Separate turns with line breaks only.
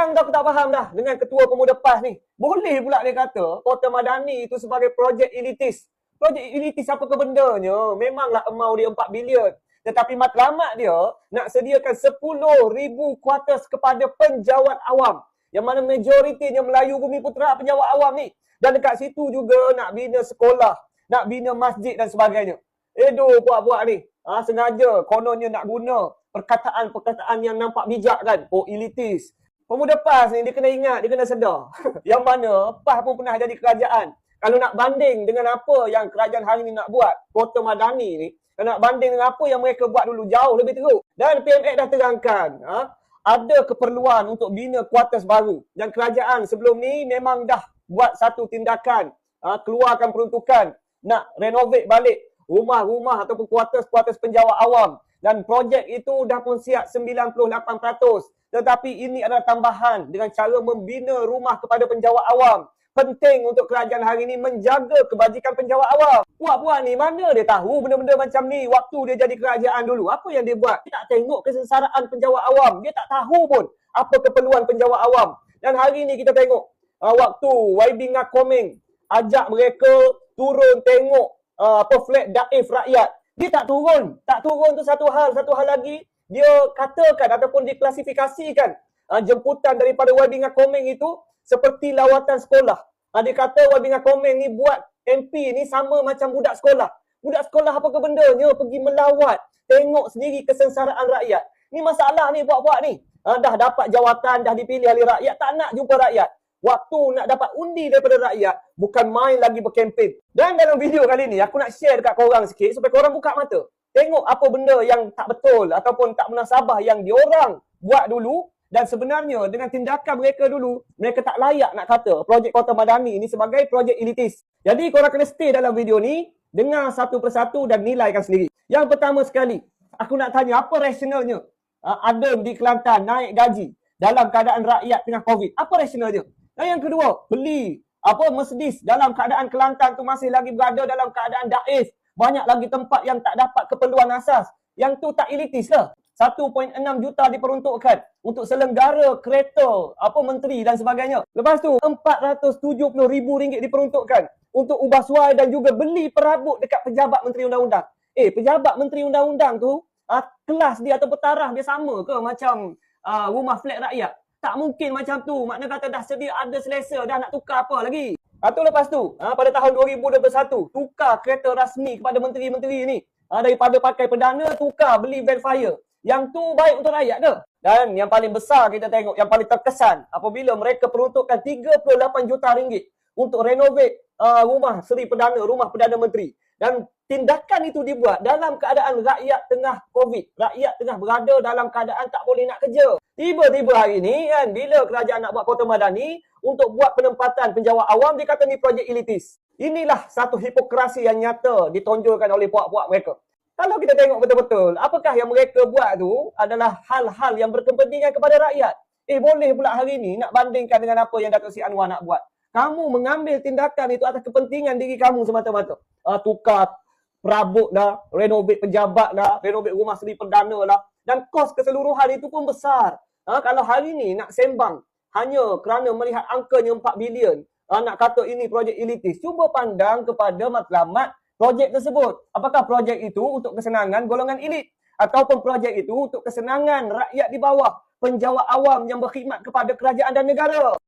Memang dah aku tak faham dah dengan ketua pemuda PAS ni. Boleh pula dia kata Kota Madani itu sebagai projek elitis. Projek elitis apa ke bendanya? Memanglah amount dia 4 bilion. Tetapi matlamat dia nak sediakan 10,000 kuartus kepada penjawat awam. Yang mana majoritinya Melayu Bumi Putera penjawat awam ni. Dan dekat situ juga nak bina sekolah, nak bina masjid dan sebagainya. Edo buat-buat ni. Ha, sengaja kononnya nak guna perkataan-perkataan yang nampak bijak kan. Oh elitis. Pemuda PAS ni dia kena ingat, dia kena sedar. yang mana PAS pun pernah jadi kerajaan. Kalau nak banding dengan apa yang kerajaan hari ni nak buat, Kota Madani ni, kalau nak banding dengan apa yang mereka buat dulu jauh lebih teruk. Dan PMX dah terangkan, ha, ada keperluan untuk bina kuartus baru. Dan kerajaan sebelum ni memang dah buat satu tindakan, ha, keluarkan peruntukan, nak renovate balik rumah-rumah ataupun kuartus-kuartus penjawat awam. Dan projek itu dah pun siap 98%. Tetapi ini adalah tambahan dengan cara membina rumah kepada penjawat awam. Penting untuk kerajaan hari ini menjaga kebajikan penjawat awam. Puak-puak ni mana dia tahu benda-benda macam ni waktu dia jadi kerajaan dulu. Apa yang dia buat? Dia tak tengok kesensaraan penjawat awam. Dia tak tahu pun apa keperluan penjawat awam. Dan hari ini kita tengok uh, waktu YB Ngakoming ajak mereka turun tengok uh, apa flat daif rakyat. Dia tak turun. Tak turun tu satu hal. Satu hal lagi, dia katakan ataupun diklasifikasikan uh, jemputan daripada YB Ngakoming itu seperti lawatan sekolah. Uh, dia kata YB Ngakoming ni buat MP ni sama macam budak sekolah. Budak sekolah apa ke pergi melawat, tengok sendiri kesengsaraan rakyat. Ni masalah ni buat-buat ni. Uh, dah dapat jawatan, dah dipilih oleh rakyat, tak nak jumpa rakyat. Waktu nak dapat undi daripada rakyat, bukan main lagi berkempen. Dan dalam video kali ni, aku nak share dekat korang sikit supaya korang buka mata. Tengok apa benda yang tak betul ataupun tak munasabah yang diorang buat dulu dan sebenarnya dengan tindakan mereka dulu, mereka tak layak nak kata projek Kota Madani ini sebagai projek elitis. Jadi korang kena stay dalam video ni, dengar satu persatu dan nilaikan sendiri. Yang pertama sekali, aku nak tanya apa rasionalnya uh, Adem di Kelantan naik gaji dalam keadaan rakyat tengah COVID. Apa rasionalnya? Dan yang kedua, beli apa Mercedes dalam keadaan Kelantan tu masih lagi berada dalam keadaan daif banyak lagi tempat yang tak dapat keperluan asas. Yang tu tak elitis ke? 1.6 juta diperuntukkan untuk selenggara kereta, apa menteri dan sebagainya. Lepas tu 470 ribu ringgit diperuntukkan untuk ubah suai dan juga beli perabot dekat pejabat menteri undang-undang. Eh, pejabat menteri undang-undang tu, uh, kelas dia atau taraf dia sama ke macam uh, rumah flat rakyat? Tak mungkin macam tu. Makna kata dah sedia ada selesa, dah nak tukar apa lagi? Atau lepas tu, ha, pada tahun 2021, tukar kereta rasmi kepada menteri-menteri ni. Ha, daripada pakai perdana, tukar beli van fire. Yang tu baik untuk rakyat ke? Dan yang paling besar kita tengok, yang paling terkesan apabila mereka peruntukkan 38 juta ringgit untuk renovate uh, rumah Seri Perdana, rumah Perdana Menteri. Dan tindakan itu dibuat dalam keadaan rakyat tengah COVID. Rakyat tengah berada dalam keadaan tak boleh nak kerja. Tiba-tiba hari ni kan, bila kerajaan nak buat Kota Madani, untuk buat penempatan penjawat awam, dia kata ni projek elitis. Inilah satu hipokrasi yang nyata ditonjolkan oleh puak-puak mereka. Kalau kita tengok betul-betul, apakah yang mereka buat tu adalah hal-hal yang berkepentingan kepada rakyat. Eh boleh pula hari ni nak bandingkan dengan apa yang Datuk Sri Anwar nak buat. Kamu mengambil tindakan itu atas kepentingan diri kamu semata-mata. Uh, tukar perabot dah, renovate pejabat dah, renovate rumah seri perdana lah. Dan kos keseluruhan itu pun besar. Uh, kalau hari ni nak sembang hanya kerana melihat angkanya 4 bilion, uh, nak kata ini projek elitis, cuba pandang kepada matlamat projek tersebut. Apakah projek itu untuk kesenangan golongan elit? Ataupun projek itu untuk kesenangan rakyat di bawah, penjawat awam yang berkhidmat kepada kerajaan dan negara?